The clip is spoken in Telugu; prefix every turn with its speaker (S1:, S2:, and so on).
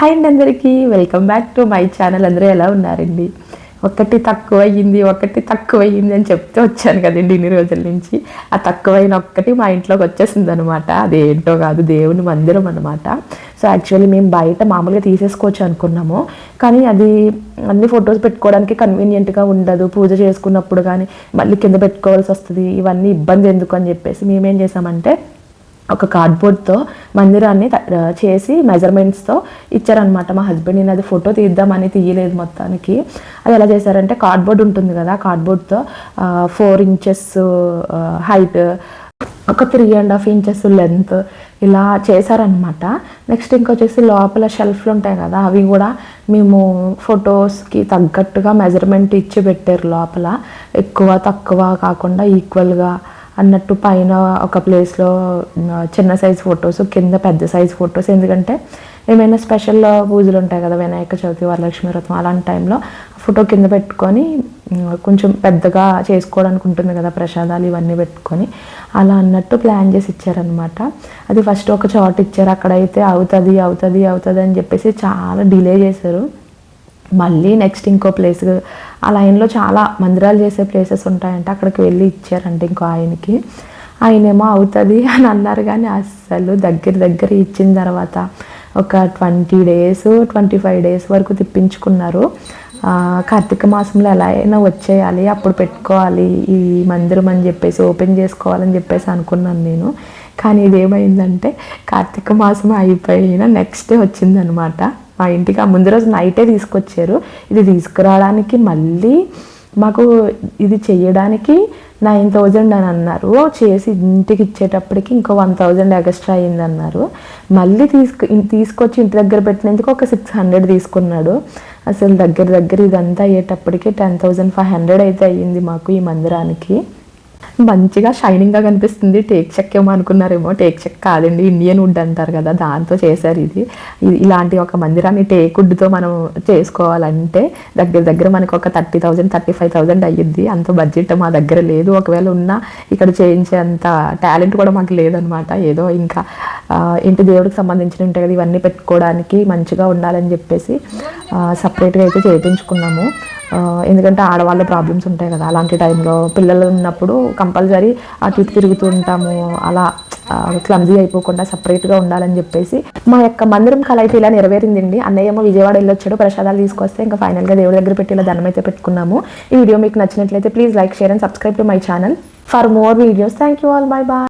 S1: హాయ్ అండి అందరికీ. Welcome back to my channel. అందరూ ఎలా ఉన్నారండి? ఒకటి తక్కువయ్యింది ఒకటి తక్కువయ్యింది అని చెప్తే వచ్చాను కదండి ఇన్ని రోజుల నుంచి. ఆ తక్కువైన ఒక్కటి మా ఇంట్లోకి వచ్చేసింది అనమాట అదేంటో కాదు దేవుని మందిరం అనమాట సో యాక్చువల్లీ మేము బయట మామూలుగా తీసేసుకోవచ్చు అనుకున్నాము. కానీ అది అన్ని ఫొటోస్ పెట్టుకోవడానికి కన్వీనియంట్గా ఉండదు. పూజ చేసుకున్నప్పుడు కానీ మళ్ళీ కింద పెట్టుకోవాల్సి వస్తుంది. ఇవన్నీ ఇబ్బంది ఎందుకు అని చెప్పేసి మేమేం చేసామంటే ఒక కార్డ్బోర్డ్తో మందిరాన్ని చేసి మెజర్మెంట్స్తో ఇచ్చారనమాట మా హస్బెండ్ నేను అది ఫోటో తీద్దామని తీయలేదు మొత్తానికి. అది ఎలా చేశారంటే కార్డ్బోర్డ్ ఉంటుంది కదా కార్డ్బోర్డ్తో ఫోర్ ఇంచెస్ హైట్ ఒక three and half inches length ఇలా చేశారనమాట నెక్స్ట్ ఇంకొచ్చేసి లోపల షెల్ఫ్లు ఉంటాయి కదా అవి కూడా మేము ఫొటోస్కి తగ్గట్టుగా మెజర్మెంట్ ఇచ్చి పెట్టారు లోపల. ఎక్కువ తక్కువ కాకుండా ఈక్వల్గా అన్నట్టు పైన ఒక ప్లేస్లో చిన్న సైజ్ ఫొటోస్ కింద పెద్ద సైజ్ ఫొటోస్ ఎందుకంటే ఏమైనా స్పెషల్ పూజలు ఉంటాయి కదా వినాయక చవితి వరలక్ష్మి వ్రతం అలాంటి టైంలో ఫోటో కింద పెట్టుకొని కొంచెం పెద్దగా చేసుకోవడానికి ఉంటుంది కదా ప్రసాదాలు ఇవన్నీ పెట్టుకొని అలా అన్నట్టు ప్లాన్ చేసి ఇచ్చారనమాట అది ఫస్ట్ ఒక చోట ఇచ్చారు అక్కడైతే అవుతుంది అవుతుంది అవుతుంది అని చెప్పేసి చాలా డిలే చేశారు. మళ్ళీ నెక్స్ట్ ఇంకో ప్లేస్ ఆ లైన్లో చాలా మందిరాలు చేసే ప్లేసెస్ ఉంటాయంట. అక్కడికి వెళ్ళి ఇచ్చారంట ఇంకో ఆయనకి. ఆయనేమో అవుతుంది అని అన్నారు కానీ అస్సలు దగ్గర దగ్గర ఇచ్చిన తర్వాత ఒక twenty days twenty five days వరకు తిప్పించుకున్నారు. కార్తీక మాసంలో ఎలా అయినా వచ్చేయాలి అప్పుడు పెట్టుకోవాలి ఈ మందిరం అని చెప్పేసి ఓపెన్ చేసుకోవాలని చెప్పేసి అనుకున్నాను నేను. కానీ ఇదేమైందంటే కార్తీక మాసం అయిపోయిన నెక్స్ట్ డే వచ్చిందనమాట మా ఇంటికి ఆ ముందు రోజు నైటే తీసుకొచ్చారు. ఇది తీసుకురావడానికి మళ్ళీ మాకు ఇది చేయడానికి నైన్ థౌజండ్ అని అన్నారు. చేసి ఇంటికి ఇచ్చేటప్పటికి ఇంకో వన్ థౌజండ్ ఎక్స్ట్రా అయింది అన్నారు మళ్ళీ తీసుకు తీసుకొచ్చి ఇంటి దగ్గర పెట్టినందుకు ఒక సిక్స్ హండ్రెడ్ తీసుకున్నాడు. అసలు దగ్గర దగ్గర ఇదంతా అయ్యేటప్పటికి టెన్ థౌజండ్ ఫైవ్ హండ్రెడ్ అయితే అయ్యింది మాకు ఈ మందిరానికి. మంచిగా షైనింగ్గా కనిపిస్తుంది. టేక్ చెక్ ఏమో అనుకున్నారేమో. టేక్ చెక్ కాదండి. ఇండియన్ వుడ్ అంటారు కదా దాంతో చేశారు ఇది. ఇలాంటి ఒక మందిరాన్ని టేక్ వుడ్తో మనం చేసుకోవాలంటే దగ్గర దగ్గర మనకు ఒక thirty thousand thirty five thousand అయ్యిద్ది. అంత బడ్జెట్ మా దగ్గర లేదు. ఒకవేళ ఉన్నా ఇక్కడ చేయించేంత టాలెంట్ కూడా మాకు లేదనమాట. ఏదో ఇంకా ఇంటి దేవుడికి సంబంధించిన ఉంటాయి కదా ఇవన్నీ పెట్టుకోవడానికి మంచిగా ఉండాలని చెప్పేసి సపరేట్గా అయితే చేయించుకున్నాము. ఎందుకంటే ఆడవాళ్ళ ప్రాబ్లమ్స్ ఉంటాయి కదా. అలాంటి టైంలో పిల్లలు ఉన్నప్పుడు కంపల్సరీ అటు ఇటు తిరుగుతూ ఉంటాము. అలా క్లమ్జీ అయిపోకుండా సపరేట్గా ఉండాలని చెప్పేసి మా యొక్క మందిరం కళ అయితే ఇలా నెరవేరిందండి. అన్నయ్య ఏమో విజయవాడ వెళ్ళొచ్చాడు. ప్రసాదాలు తీసుకొస్తే ఇంకా ఫైనల్గా దేవుడి దగ్గర పెట్టి ఇలా దండం అయితే పెట్టుకున్నాము. ఈ వీడియో మీకు నచ్చినట్లయితే please like share and subscribe to my channel for more videos thank you all bye bye